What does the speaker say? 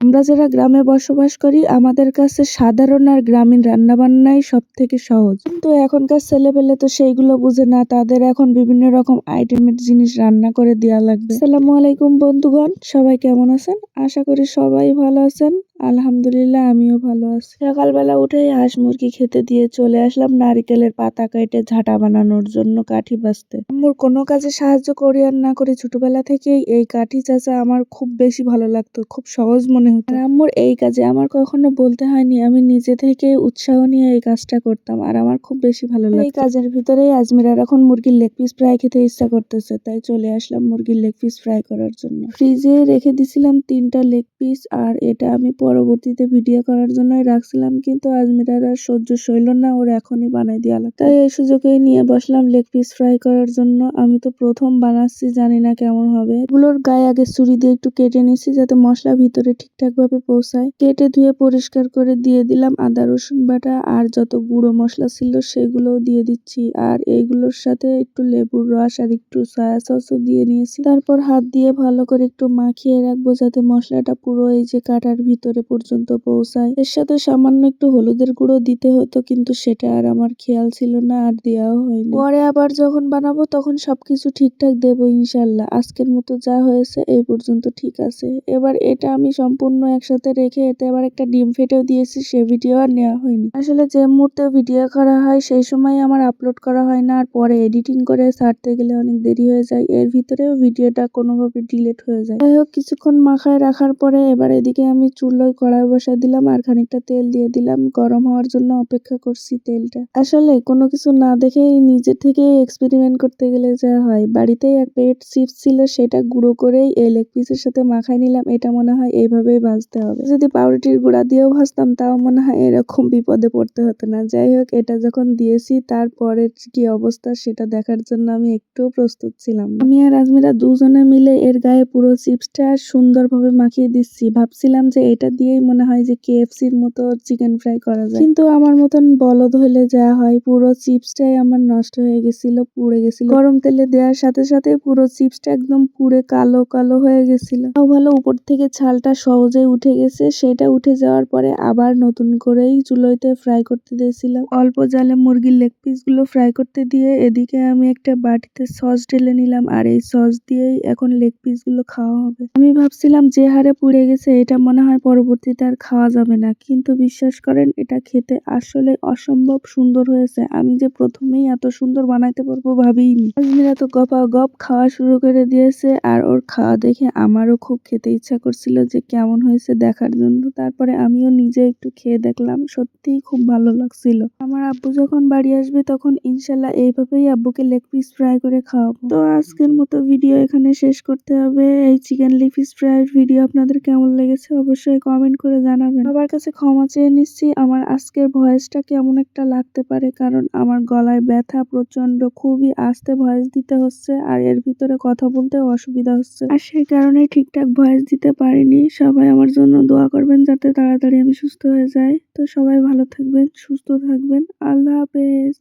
আমরা যারা গ্রামে বসবাস করি, আমাদের কাছে সাধারণ আর গ্রামীণ রান্নাবান্নাই সব থেকে সহজ। কিন্তু এখনকার ছেলেপেলে তো সেইগুলো বুঝে না, তাদের এখন বিভিন্ন রকম আইটেমের জিনিস রান্না করে দেওয়া লাগবে। সালামু আলাইকুম বন্ধুগণ, সবাই কেমন আছেন? আশা করি সবাই ভালো আছেন। আলহামদুলিল্লাহ, আমিও ভালো আছি। সকালবেলা উঠেই হাঁস মুরগি খেতে দিয়ে চলে আসলাম নারিকেলের পাতা কেটে ঝাঁটা বানানোর জন্য কাঠি বাঁচতে। আম্মুর কোনো কাজে সাহায্য করি আর না করি ছোটবেলা থেকেই এই কাঠি চাচা আমার খুব বেশি ভালো লাগতো, খুব সহজ মনে হতো। আর আম্মুর এই কাজে আমার কখনো বলতে হয়নি, আমি নিজে থেকে উৎসাহ নিয়ে এই কাজটা করতাম আর আমার খুব বেশি ভালো লাগতো। এই কাজের ভিতরেই আজমিরার এখন মুরগির লেগ পিস ফ্রাই খেতে ইচ্ছা করতেছে, তাই চলে আসলাম মুরগির লেগ পিস ফ্রাই করার জন্য। ফ্রিজে রেখে দিছিলাম তিনটা লেগ পিস আর এটা আমি পরবর্তীতে ভিডিও করার জন্যই রাখছিলাম, কিন্তু আজমিরার আর সহ্য সইল না, ওর এখনই বানাই দেওয়া লাগতো তাই এই সুযোগেই নিয়ে বসলাম লেগ পিস ফ্রাই করার জন্য। আমি তো প্রথম বানাচ্ছি, জানি না কেমন হবে। এগুলোর গায়ে আগে ছুরি দিয়ে একটু কেটে নিচ্ছি, যাতে মশলা ভিতরে ঠিকঠাক ভাবে পৌঁছায়। কেটে ধুয়ে পরিষ্কার করে দিয়ে দিলাম আদা, রসুন বাটা, আর যত গুঁড়ো মশলা ছিল সেগুলোও দিয়ে দিচ্ছি। আর এইগুলোর সাথে একটু লেবুর রস আর একটু সয়া সসও দিয়ে নিয়েছি। তারপর হাত দিয়ে ভালো করে একটু মাখিয়ে রাখব, যাতে মশলাটা পুরো এই যে কাটার ভিতরে পর্যন্ত পৌঁছায়। এর সাথে সামান্য একটু হলুদের গুঁড়ো দিতে হতো, কিন্তু সেটা আর আমার খেয়াল ছিল না, আর দেওয়াও হয়নি। পরে আবার যখন বানাবো, তখন সবকিছু ঠিকঠাক দেবো, ইনশাল্লাহ। আজকের মতো যা হয়েছে, এই পর্যন্ত ঠিক আছে। এবার এটা আমি সম্পূর্ণ একসাথে রেখে এতে আবার একটা ডিম ফেটেও দিয়েছি, সে ভিডিও আর নেওয়া হয়নি। আসলে যে মুহূর্তে ভিডিও করা হয়, সেই সময় আমার আপলোড করা হয় না, আর পরে এডিটিং করে ছাড়তে গেলে অনেক দেরি হয়ে যায়। এর ভিতরেও ভিডিওটা কোনোভাবে ডিলেট হয়ে যায়। যাই হোক, কিছুক্ষণ মাখায় রাখার পরে এবার এদিকে আমি চুলোয় কড়াই বসায় দিলাম আর খানিকটা তেল দিয়ে দিলাম। গরম হওয়ার জন্য অপেক্ষা করছি তেলটা। আসলে কোনো কিছু না দেখে নিজে থেকে এক্সপেরিমেন্ট করতে গেলে যা হয়। বাড়িতেই এক প্যাকেট চিপস ছিল, সেটা গুঁড়ো করেই এই লেগ পিসের সাথে মাখায় নিলাম। এটা মনে হয় এইভাবেই ভাজতে হবে। যদি পাউরুটির গুঁড়া দিয়েও ভাজতাম, তাও মনে হয় এরকম বিপদে পড়তে হতো না। যাই হোক, এটা যখন দিয়েছি, তারপরের কি অবস্থা সেটা দেখার জন্য আমি একটুও প্রস্তুত ছিলাম আমি আর আজমিরা দুজনে মিলে এর গায়ে পুরো চিপসটা সুন্দরভাবে মাখিয়ে দিচ্ছি। ভাবছিলাম যে এটা দিয়েই মনে হয় যে কেএফসির মতো চিকেন ফ্রাই করা যায়। কিন্তু আমার মতন বলদ হইলে যা হয়, পুরো চিপসটাই আমার নষ্ট হয়ে গেছিল, পুড়ে গেছিল। গরম তেলে দেওয়ার সাথে সাথে পুরো চিপসটা একদম পুড়ে কালো কালো হয়ে গেছিল। তাও ভালো উপর থেকে ছালটা সহজে উঠে গেছে, সেটা উঠে যাওয়ার পরে আবার নতুন করেই চুলোতে ফ্রাই করতে দিয়েছিলাম। অল্প জালে মুরগির লেগ পিসগুলো ফ্রাই করতে দিয়ে এদিকে আমি একটা বাটিতে সস ঢেলে নিলাম, আর এই সস দিয়েই এখন লেগ পিসগুলো খাওয়া হবে। আমি ভাবছিলাম যে হারে পুড়ে গেছে, এটা মনে হয় পরবর্তীতে আর খাওয়া যাবে না। কিন্তু বিশ্বাস করেন, এটা খেতে আসলে অসম্ভব সুন্দর হয়েছে। আমি যে প্রথমেই এত সুন্দর বানাইতে পারব ভাবিনি। আজমিরা তো গপা গপ খাওয়া শুরু করে দিয়েছে আর ওর খাওয়া দেখে আমারও খুব খেতে ইচ্ছা করছিল যে কেমন হয়েছে দেখার জন্য। তারপরে আমিও নিজে একটু খেয়ে দেখলাম, সত্যিই খুব ভালো লাগছিল। আমার আব্বু যখন বাড়ি আসবে তখন ইনশাল্লাহ এইভাবেই আব্বুকে লেগ পিস ফ্রাই করে খাওয়াবো। তো আজকের মতো ভিডিও এখানে শেষ করতে হবে। এই চিকেন লেগ পিস ফ্রাইয়ের ভিডিও আপনাদের কেমন লেগেছে অবশ্যই কমেন্ট করে জানাবেন। সবার কাছে ক্ষমা চেয়ে নিচ্ছি, আমার আজকের ভয়েসটা কেমন একটা লাগতে পারে কারণ আমার গলায় ব্যথা প্রচণ্ড খুবই আস্তে ভয়েস দিতে হচ্ছে আর এর ভিতরে কথা বলতে অসুবিধা হচ্ছে। আর সেই কারণে ঠিকঠাক ভয়েস দিতে পারিনি। সবাই আমার জন্য দোয়া করবেন যাতে তাড়াতাড়ি আমি সুস্থ হয়ে যাই। তো সবাই ভালো থাকবেন, সুস্থ থাকবেন। আল্লাহ হাফেজ।